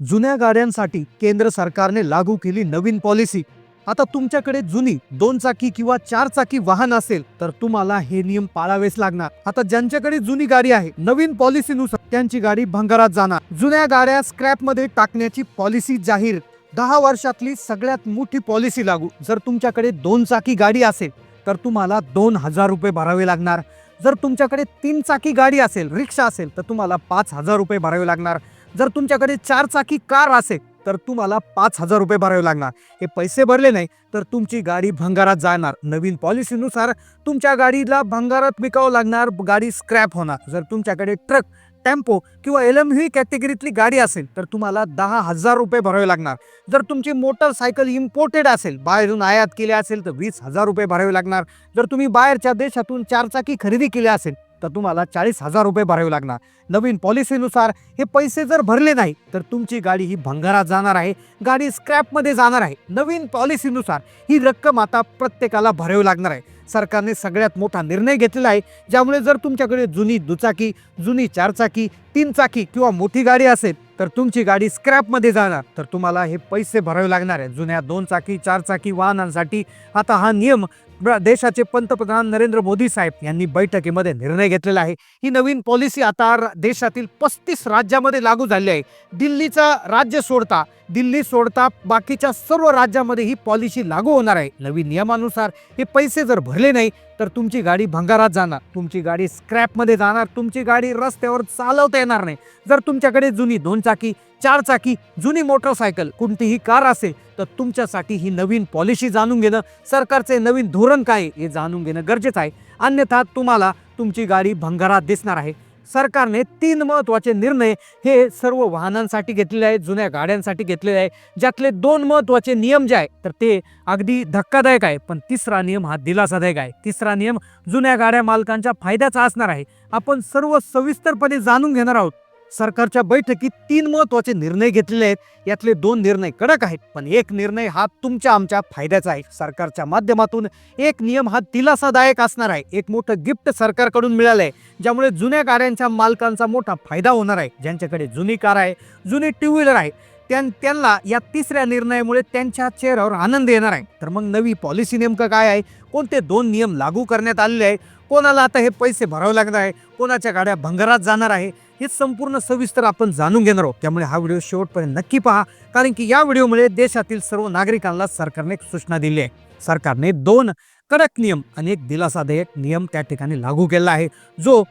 जुन्या गाड्यांसाठी केंद्र सरकारने लागू केली नवीन पॉलिसी. आता तुमच्याकडे जुनी दोन चाकी किंवा चार चाकी वाहन असेल तर तुम्हाला हे नियम पाळावेच लागणार. आता ज्यांच्याकडे जुनी गाडी आहे नवीन पॉलिसीनुसार त्यांची गाडी भंगारात जाणार. जुन्या गाड्या स्क्रॅपमध्ये टाकण्याची पॉलिसी जाहीर. दहा वर्षातली सगळ्यात मोठी पॉलिसी लागू. जर तुमच्याकडे दोन चाकी गाडी असेल तर तुम्हाला दोन हजार रुपये भरावे लागणार. जर तुमच्याकडे तीन चाकी गाडी असेल रिक्षा असेल तर तुम्हाला पाच हजार रुपये भरावे लागणार. जर तुमच्याकडे चार चाकी कार असेल तर तुम्हाला पाच हजार रुपये भरावे लागणार. हे पैसे भरले नाही तर तुमची गाडी भंगारात जाणार. नवीन पॉलिसीनुसार तुमच्या गाडीला भंगारात विकावं लागणार गाडी स्क्रॅप होणार. जर तुमच्याकडे ट्रक टेम्पो किंवा एल एम कॅटेगरीतली गाडी असेल तर तुम्हाला दहा हजार रुपये भरावे लागणार. जर तुमची मोटरसायकल इम्पोर्टेड असेल बाहेरून आयात केली असेल तर वीस हजार रुपये भरावे लागणार. जर तुम्ही बाहेरच्या देशातून चारचाकी खरेदी केली असेल तर तुम्हाला चाळीस हजार रुपये भरावे लागणार. नवीन पॉलिसीनुसार हे पैसे जर भरले नाही तर तुमची गाडी ही भंगारात जाणार आहे. गाडी स्क्रॅपमध्ये जाणार आहे. नवीन पॉलिसीनुसार ही रक्कम आता प्रत्येकाला भरावी लागणार आहे. सरकारने सगळ्यात मोठा निर्णय घेतलेला आहे ज्यामुळे जर तुमच्याकडे जुनी दुचाकी जुनी चारचाकी तीन चाकी किंवा मोठी गाडी असेल तर तुमची गाडी स्क्रॅपमध्ये जाणार. तर तुम्हाला हे पैसे भरावे लागणार आहे. जुन्या दोन चाकी चार चाकी वाहनांसाठी. आता हा नियम देशाचे पंतप्रधान नरेंद्र मोदी साहेब यांनी बैठकीमध्ये निर्णय घेतलेला आहे. ही नवीन पॉलिसी आता देशातील पस्तीस राज्यामध्ये लागू झाली आहे. दिल्लीचा राज्य सोडता दिल्ली सोडता बाकीच्या सर्व राज्यामध्ये ही पॉलिसी लागू होणार आहे. नवीन नियमानुसार हे पैसे जर भरले नाही तर तुमची गाडी भंगारात जाणार. तुमची गाडी स्क्रॅपमध्ये जाणार. तुमची गाडी रस्त्यावर चालवता येणार नाही. जर तुमच्याकडे जुनी दोन चाकी चार चाकी जुनी मोटरसायकल कोणतीही कार असेल तर तुमच्यासाठी ही नवीन पॉलिसी जाणून घेणं सरकारचे नवीन धोरण काय आहे हे जाणून घेणं गरजेचं आहे. अन्यथा तुम्हाला तुमची गाडी भंगारात दिसणार आहे. सरकारने तीन महत्त्वाचे निर्णय हे सर्व वाहनांसाठी घेतलेले आहेत जुन्या गाड्यांसाठी घेतलेले आहे ज्यातले दोन महत्त्वाचे नियम जे आहे तर ते अगदी धक्कादायक आहे. पण तिसरा नियम हा दिलासादायक आहे. तिसरा नियम जुन्या गाड्या मालकांच्या फायद्याचा असणार आहे. आपण सर्व सविस्तरपणे जाणून घेणार आहोत. सरकारच्या बैठकीत तीन महत्त्वाचे निर्णय घेतलेले आहेत. यातले दोन निर्णय कडक आहेत पण एक निर्णय हा तुमच्या आमच्या फायद्याचा आहे. सरकारच्या माध्यमातून एक नियम हा दिलासादायक असणार आहे. एक मोठं गिफ्ट सरकारकडून मिळालं आहे ज्यामुळे जुन्या गाड्यांच्या मालकांचा मोठा फायदा होणार आहे. ज्यांच्याकडे जुनी कार आहे जुनी टू व्हीलर आहे त्यां त्यांना या तिसऱ्या निर्णयामुळे त्यांच्या चेहऱ्यावर आनंद येणार आहे. तर मग नवी पॉलिसी नेमकं काय आहे? कोणते दोन नियम लागू करण्यात आलेले आहे कोणाला आता हे पैसे भरावे लागणार आहे? कोणाच्या गाड्या भंगारात जाणार आहे? हे संपूर्ण सविस्तर आपण जाणून घेणार आहोत. त्यामुळे हा व्हिडिओ शेवटपर्यंत नक्की पहा. कारण की या व्हिडिओमुळे देशातील सर्व नागरिकांना सरकारने एक सूचना दिली आहे. सरकारने दोन कडक नियम आणि एक दिलासादायक नियम त्या ठिकाणी लागू केला आहे. जो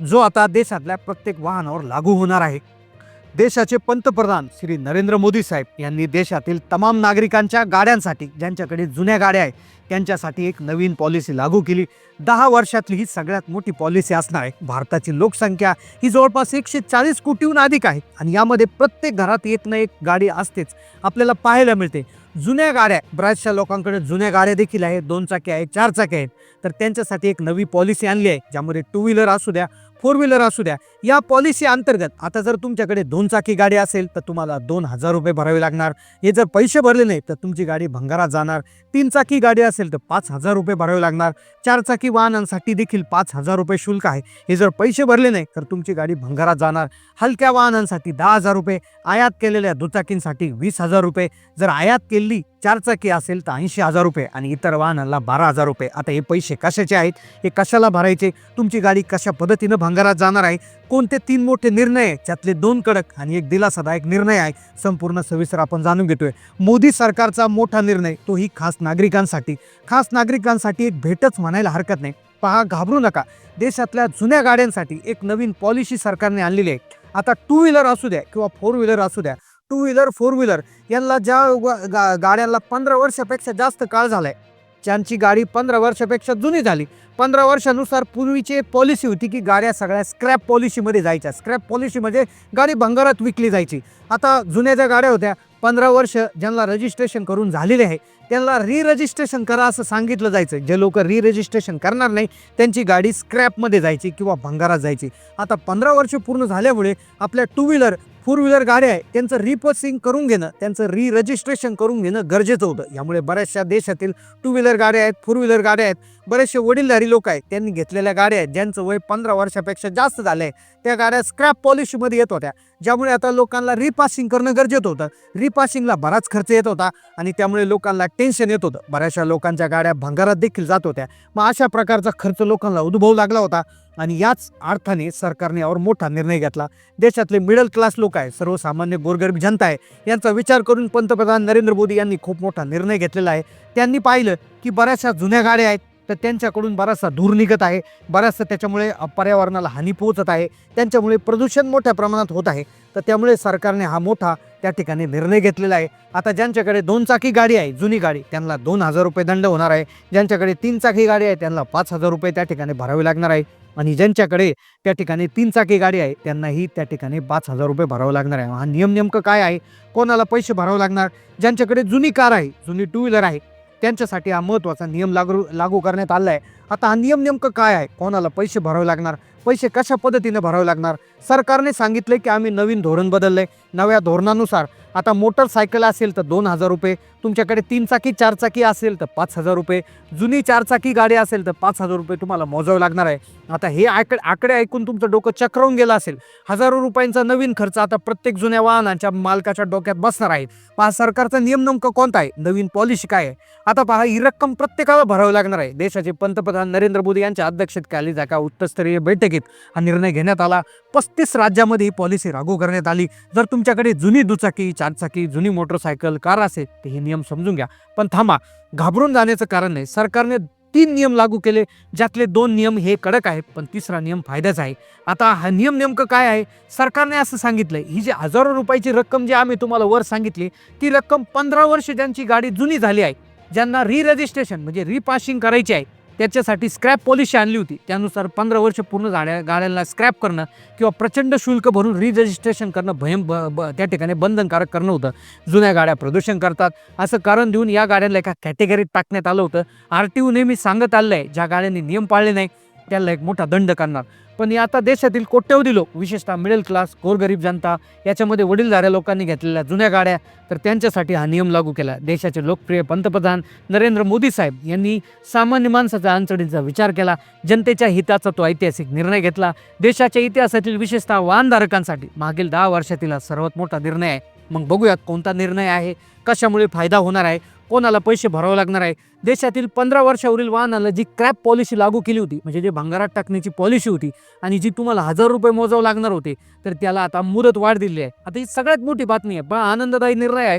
जो आता देशातल्या प्रत्येक वाहनावर लागू होणार आहे. देशाचे पंतप्रधान श्री नरेंद्र मोदी साहेब यांनी देशातील तमाम नागरिकांच्या गाड्यांसाठी ज्यांच्याकडे जुन्या गाड्या आहेत त्यांच्यासाठी एक नवीन पॉलिसी लागू केली. दहा वर्षातली ही सगळ्यात मोठी पॉलिसी असणार आहे. भारताची लोकसंख्या ही जवळपास एकशे चाळीस कोटीहून अधिक आहे आणि यामध्ये प्रत्येक घरात एक ना एक गाडी असतेच आपल्याला पाहायला मिळते. जुन्या गाड्या बऱ्याचशा लोकांकडे जुन्या गाड्या देखील आहेत दोन चाकी आहेत चार चाकी आहेत. तर त्यांच्यासाठी एक नवी पॉलिसी आणली आहे ज्यामध्ये टू व्हीलर असू द्या फोर व्हीलर असू द्या. या पॉलिसी अंतर्गत आता जर तुमच्याकडे दोन चाकी गाडी असेल तर तुम्हाला दोन हजार रुपये भरावे लागणार. हे जर पैसे भरले नाही तर तुमची गाडी भंगारात जाणार. तीन चाकी गाडी असेल तर पाच हजार रुपये भरावे लागणार. चार चाकी वाहनांसाठी देखील पाच हजार रुपये शुल्क आहे. हे जर पैसे भरले नाही तर तुमची गाडी भंगारात जाणार. हलक्या वाहनांसाठी दहा हजार रुपये आयात केलेल्या दुचाकींसाठी वीस हजार रुपये. जर आयात केली चारचाकी असेल तर ऐंशी हजार रुपये आणि इतर वाहनाला बारा हजार रुपये. आता हे पैसे कशाचे आहेत? हे कशाला भरायचे? तुमची गाडी कशा पद्धतीनं भंगारात जाणार आहे? कोणते तीन मोठे निर्णय आहे त्यातले दोन कडक आणि एक दिलासादायक निर्णय आहे. संपूर्ण सविस्तर आपण जाणून घेतोय. मोदी सरकारचा मोठा निर्णय तोही खास नागरिकांसाठी. खास नागरिकांसाठी एक भेटच म्हणायला हरकत नाही. पहा घाबरू नका. देशातल्या जुन्या गाड्यांसाठी एक नवीन पॉलिसी सरकारने आणलेली आहे. आता टू व्हीलर असू द्या किंवा फोर व्हीलर असू द्या टू व्हीलर फोर व्हीलर यांना ज्या ग- गा- गाड्यांना पंधरा वर्षापेक्षा जास्त काळ झालाय ज्यांची गाडी पंधरा वर्षापेक्षा जुनी झाली. पंधरा वर्षानुसार पूर्वीची पॉलिसी होती की गाड्या सगळ्या स्क्रॅप पॉलिसीमध्ये जायच्या. स्क्रॅप पॉलिसीमध्ये म्हणजे गाडी भंगारात विकली जायची. आता जुन्या ज्या गाड्या होत्या पंधरा वर्ष ज्यांना रजिस्ट्रेशन करून झालेले आहे त्यांना री रजिस्ट्रेशन करा असं सांगितलं जायचं. जे लोक री रजिस्ट्रेशन करणार नाही त्यांची गाडी स्क्रॅपमध्ये जायची किंवा भंगारात जायची. आता पंधरा वर्ष पूर्ण झाल्यामुळे आपल्या टू व्हीलर फोर व्हीलर गाड्या आहे त्यांचं रिपर्सिंग करून घेणं त्यांचं री रजिस्ट्रेशन करून घेणं गरजेचं होतं. यामुळे बऱ्याचशा देशातील टू व्हीलर गाड्या आहेत फोर व्हीलर गाड्या आहेत बरेचसे वडीलधारी लोक आहेत त्यांनी घेतलेल्या गाड्या आहेत ज्यांचं वय पंधरा वर्षापेक्षा जास्त झालं आहे त्या गाड्या स्क्रॅप पॉलिशीमध्ये येत होत्या. ज्यामुळे आता लोकांना रिपासिंग करणं गरजेचं होतं. रिपासिंगला बराच खर्च येत होता आणि त्यामुळे लोकांना टेन्शन येत होतं. बऱ्याचशा लोकांच्या गाड्या भंगारात देखील जात होत्या. मग अशा प्रकारचा खर्च लोकांना उद्भवू लागला होता. आणि याच अर्थाने सरकारने यावर मोठा निर्णय घेतला. देशातले मिडल क्लास लोक आहे सर्वसामान्य गोरगरीब जनता आहे यांचा विचार करून पंतप्रधान नरेंद्र मोदी यांनी खूप मोठा निर्णय घेतलेला आहे. त्यांनी पाहिलं की बऱ्याचशा जुन्या गाड्या आहेत तर त्यांच्याकडून बराचसा धूर निघत आहे. बऱ्याचसा त्याच्यामुळे पर्यावरणाला हानी पोहोचत आहे. त्यांच्यामुळे प्रदूषण मोठ्या प्रमाणात होत आहे. तर त्यामुळे सरकारने हा मोठा त्या ठिकाणी निर्णय घेतलेला आहे. आता ज्यांच्याकडे दोन चाकी गाडी आहे जुनी गाडी त्यांना दोन हजार रुपये दंड होणार आहे. ज्यांच्याकडे तीन चाकी गाडी आहे त्यांना पाच हजार रुपये त्या ठिकाणी भरावे लागणार आहे. आणि ज्यांच्याकडे त्या ठिकाणी तीन चाकी गाडी आहे त्यांनाही त्या ठिकाणी पाच हजार रुपये भरावं लागणार आहे. हा नियम नेमकं काय आहे? कोणाला पैसे भरावे लागणार? ज्यांच्याकडे जुनी कार आहे जुनी टू व्हीलर आहे त्यांच्यासाठी हा महत्त्वाचा नियम लागू लागू करण्यात आला आहे आता हा नियम नेमकं काय आहे? कोणाला पैसे भरावे लागणार? पैसे कशा पद्धतीने भरावे लागणार? सरकारने सांगितले की आम्ही नवीन धोरण बदललं आहे नव्या धोरणानुसार. आता मोटरसायकल असेल तर दोन हजार रुपये तुमच्याकडे तीन चाकी चार चाकी असेल तर पाच हजार रुपये जुनी चारचाकी गाडी असेल तर पाच हजार रुपये तुम्हाला मोजावे लागणार आहे. आता हे आकडे आकडे ऐकून तुमचं डोकं चक्रावून गेलं असेल. हजारो रुपयांचा नवीन खर्च आता प्रत्येक जुन्या वाहनाच्या मालकाच्या डोक्यात बसणार आहे. पहा सरकारचा नियम नेमकं कोणता आहे? नवीन पॉलिसी काय आहे? आता पहा ही रक्कम प्रत्येकाला भरावी लागणार आहे. देशाचे पंतप्रधान नरेंद्र मोदी यांच्या अध्यक्षतेखाली जागा उच्चस्तरीय बैठकीत हा निर्णय घेण्यात आला. पस्तीस राज्यामध्ये ही पॉलिसी लागू करण्यात आली. जर तुमच्याकडे जुनी दुचाकी चारचाकी जुनी मोटरसायकल कार असेल तर हे नियम समजून घ्या. पण थांबा घाबरून जाण्याचं कारण नाही. सरकारने तीन नियम लागू केले ज्यातले दोन नियम हे कडक आहेत पण तिसरा नियम फायद्याचा आहे. आता हा नियम नेमकं काय आहे? सरकारने असं सांगितलंय ही जी हजारो रुपयाची रक्कम जी आम्ही तुम्हाला वर सांगितली ती रक्कम पंधरा वर्ष ज्यांची गाडी जुनी झाली आहे ज्यांना री रजिस्ट्रेशन म्हणजे रिपासिंग करायची आहे त्याच्यासाठी स्क्रॅप पॉलिसी आणली होती. त्यानुसार पंधरा वर्ष पूर्ण झाड्या गाड्यांना स्क्रॅप करणं किंवा प्रचंड शुल्क भरून री रजिस्ट्रेशन करणं भयम ब ब त्या ठिकाणी बंधनकारक करणं होतं. जुन्या गाड्या प्रदूषण करतात. असं कारण देऊन या गाड्यांना एका कॅटेगरीत टाकण्यात आलं होतं. आर टी ओ नेहमी सांगत आलं आहे ज्या गाड्यांनी नियम पाळले नाही त्याला एक मोठा दंड करणार. पण या आता देशातील कोट्यवधी लोक विशेषतः मिडल क्लास गोरगरीब जनता याच्यामध्ये वडीलधाऱ्या लोकांनी घेतलेल्या जुन्या गाड्या तर त्यांच्यासाठी हा नियम लागू केला. देशाचे लोकप्रिय पंतप्रधान नरेंद्र मोदी साहेब यांनी सामान्य माणसाच्या अडचणींचा विचार केला जनतेच्या हिताचा तो ऐतिहासिक निर्णय घेतला. देशाच्या इतिहासातील विशेषतः वाहनधारकांसाठी मागील दहा वर्षातील हा सर्वात मोठा निर्णय आहे. मग बघूयात कोणता निर्णय आहे कशामुळे फायदा होणार आहे कोणाला पैसे भरावे लागणार आहे. देशातील पंधरा वर्षावरील वाहनाला जी क्रॅप पॉलिसी लागू केली होती म्हणजे जे भंगारात टाकण्याची पॉलिसी होती आणि जी तुम्हाला हजार रुपये मोजावं लागणार होते तर त्याला आता मुदत वाढ दिली आहे. आता ही सगळ्यात मोठी बातमी आहे. पण आनंददायी निर्णय आहे.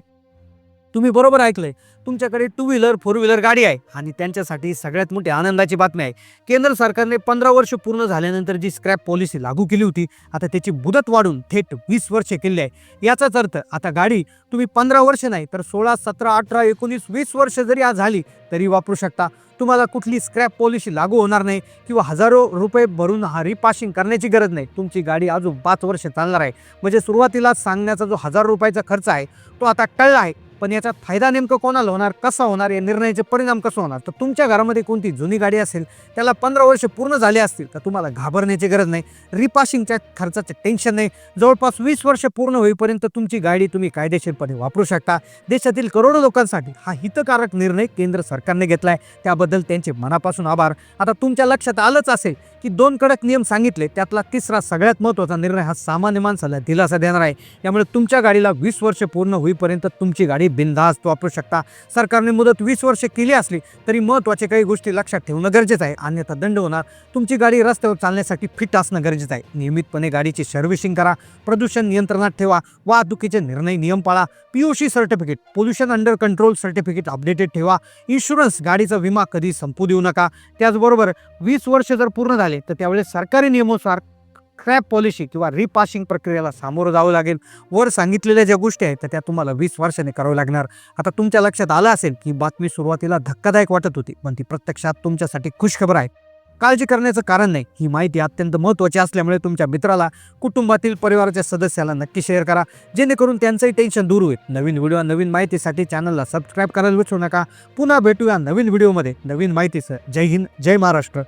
तुम्ही बरोबर ऐकलंय. तुमच्याकडे टू व्हीलर फोर व्हीलर गाडी आहे आणि त्यांच्यासाठी सगळ्यात मोठी आनंदाची बातमी आहे. केंद्र सरकारने पंधरा वर्ष पूर्ण झाल्यानंतर जी स्क्रॅप पॉलिसी लागू केली होती आता त्याची मुदत वाढून थेट वीस वर्षे केली आहे. याचाच अर्थ आता गाडी तुम्ही पंधरा वर्ष नाही तर सोळा सतरा अठरा एकोणीस वीस वर्ष जरी आज झाली तरी वापरू शकता. तुम्हाला कुठली स्क्रॅप पॉलिसी लागू होणार नाही किंवा हजारो रुपये भरून हा रिपासिंग करण्याची गरज नाही. तुमची गाडी अजून पाच वर्ष चालणार आहे. म्हणजे सुरुवातीला सांगण्याचा जो हजार रुपयाचा खर्च आहे तो आता टळला आहे. पण याचा फायदा नेमकं कोणाला होणार कसा होणार या निर्णयाचे परिणाम कसं होणार? तर तुमच्या घरामध्ये कोणती जुनी गाडी असेल त्याला पंधरा वर्ष पूर्ण झाले असतील तर तुम्हाला घाबरण्याची गरज नाही. रिपासिंगच्या खर्चाचे टेन्शन नाही. जवळपास वीस वर्ष पूर्ण होईपर्यंत तुमची गाडी तुम्ही कायदेशीरपणे वापरू शकता. देशातील करोडो लोकांसाठी हा हितकारक निर्णय केंद्र सरकारने घेतला आहे त्याबद्दल त्यांचे मनापासून आभार. आता तुमच्या लक्षात आलंच असेल की दोन कडक नियम सांगितले त्यातला तिसरा सगळ्यात महत्त्वाचा निर्णय हा सामान्य माणसाला दिलासा देणार आहे. त्यामुळे तुमच्या गाडीला वीस वर्ष पूर्ण होईपर्यंत तुमची गाडी बिनधास्त वापरू शकता. सरकारने मुदत वीस वर्ष केली असली तरी महत्त्वाचे काही गोष्टी लक्षात ठेवणं गरजेचं आहे. अन्यथा दंड होणार. तुमची गाडी रस्त्यावर चालण्यासाठी फिट असणं गरजेचं आहे. नियमितपणे गाडीची सर्व्हिसिंग करा. प्रदूषण नियंत्रणात ठेवा. वाहतुकीचे निर्णय नियम पाळा. P certificate pollution under control certificate updated ठेवा. इन्शुरन्स गाडीचा विमा कधी संपू देऊ नका. त्याचबरोबर वीस वर्ष जर पूर्ण झाले तर त्यावेळेस सरकारी नियमानुसार क्रॅप पॉलिसी किंवा रिपासिंग प्रक्रियेला सामोरं जावं लागेल. वर सांगितलेल्या ज्या गोष्टी आहेत तर त्या तुम्हाला वीस वर्षाने करावं लागणार. आता तुमच्या लक्षात आलं असेल की बातमी सुरुवातीला धक्कादायक वाटत होती पण ती प्रत्यक्षात तुमच्यासाठी खुशखबर आहे. काळजी करण्याचं कारण नाही ही माहिती अत्यंत महत्त्वाची असल्यामुळे तुमच्या मित्राला कुटुंबातील परिवाराच्या सदस्याला नक्की शेअर करा. जेणेकरून त्यांचंही टेन्शन दूर होईल. नवीन व्हिडिओ नवीन माहितीसाठी चॅनलला सबस्क्राईब करायला विसरू नका. पुन्हा भेटूया नवीन व्हिडिओमध्ये नवीन माहितीसह. जय हिंद जय महाराष्ट्र.